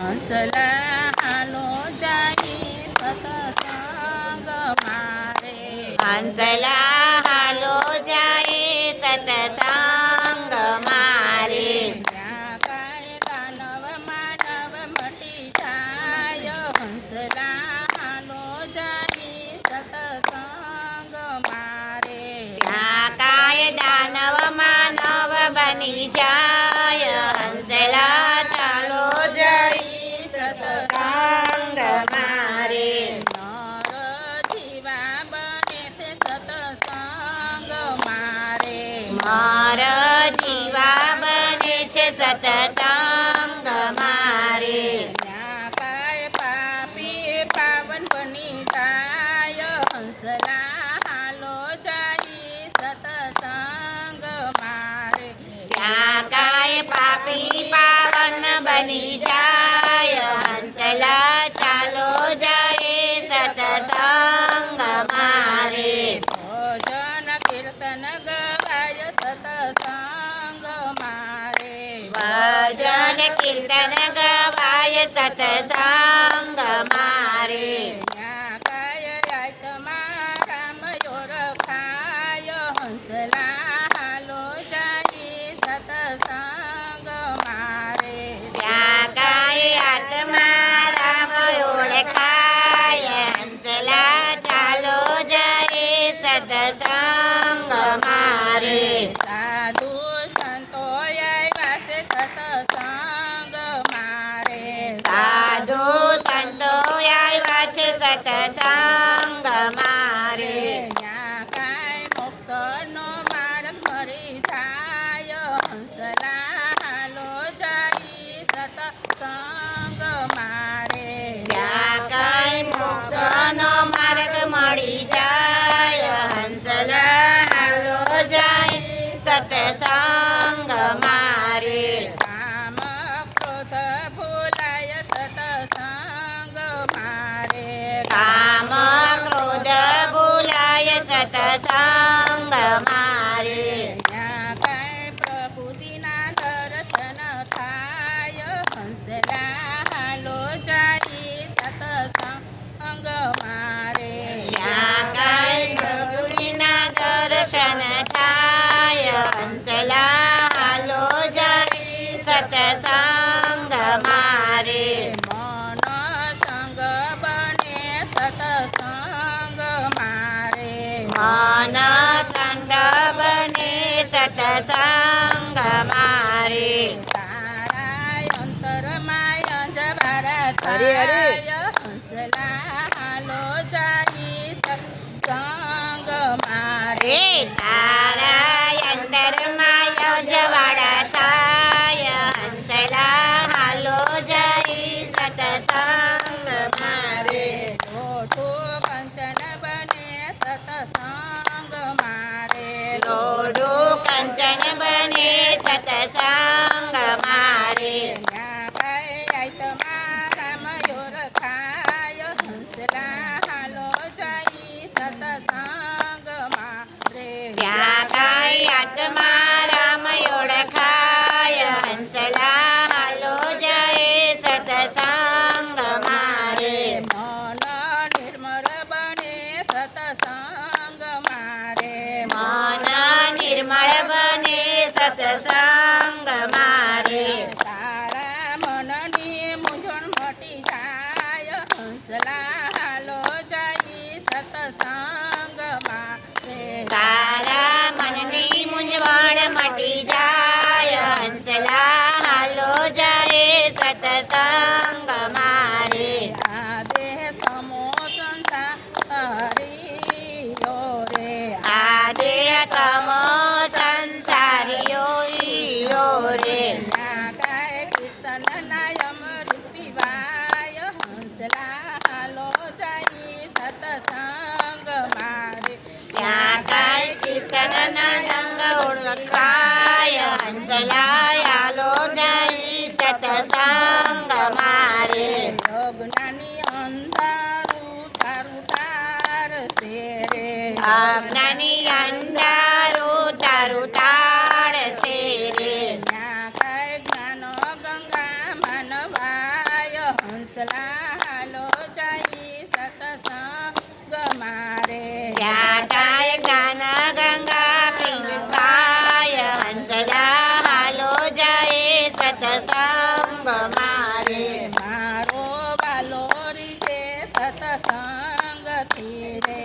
હંસલા હાલો જાય સતસંગ મારે. હંસલા चिन्तनगवाय सतसा yeah. બને રે અજ્ઞાની અંધારું તારું તાળશે રે ત્યાં કાંઈ જ્ઞાન ગંગા માનવાય હંસલા હાલો જાય સતસંગ મારે ત્યાં જ્ઞાન ગંગા પીરસાય હંસલા હાલો જાય સતસંગ મારે મારો વાલો રીજે સતસંગથી રે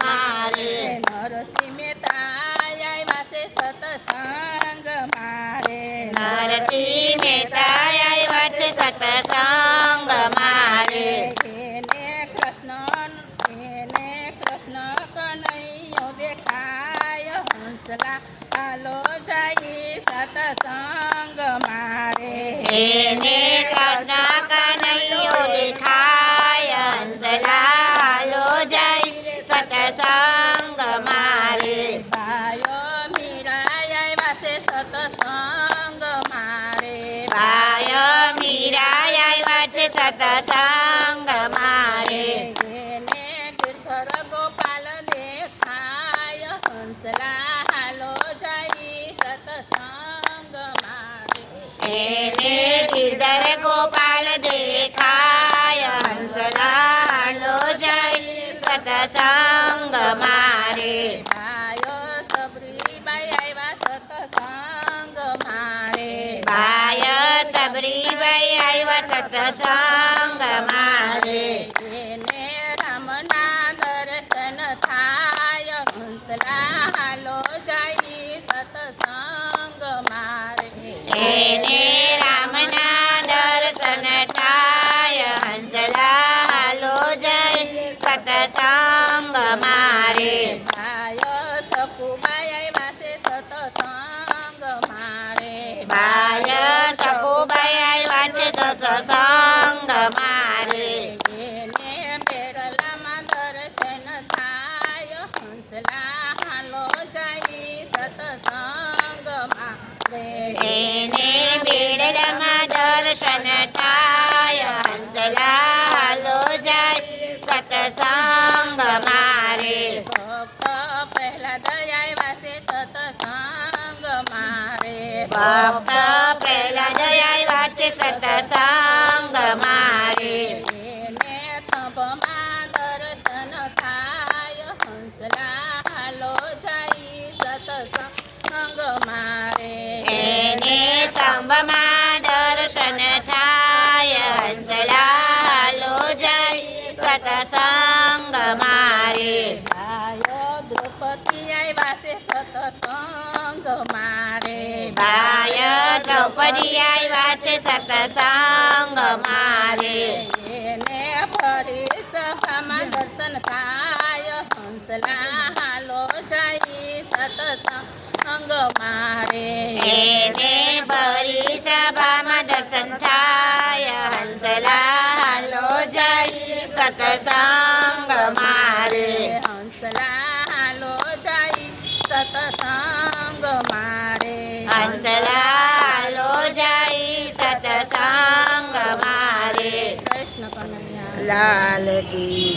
મારે નરસિંહ મહેતા આવ્યા છે સતસંગ મારે. નરસિંહ મહેતા આવ્યા છે સતસંગ મારે. એને કૃષ્ણ એને કૃષ્ણ કનૈયો દેખાય. હંસલા હાલો જાય સતસંગ મારે. એને કૃષ્ણ સતસંગ મારે પાય મીરા આવ્યા છે સતસંગ સતસંગ મારે એને રામના દર્શન થાય હંસલા હાલો જાય સતસંગ મારે એને રામના દર્શન થાય હંસલા હાલો જય સતસંગ હંસલા હાલો જાય સતસંગ મારે એને બેડલામાં દર્શન થાય હંસલા હાલો જય સતસંગ મારે ભક્ત પ્રહલાદ આવ્યા છે સતસંગ મારે ભક્ત પ્રહલાદ આવ્યા છે સતસંગ દ્રૌપદી આવ્યા છે સતસંગ મારે એને ફરી સભામાં દર્શન થાય. હંસલા હાલો જાય સતસંગ મારે એને ફરી સભામાં દર્શન થાય. હંસલા હાલો જાય સતસંગ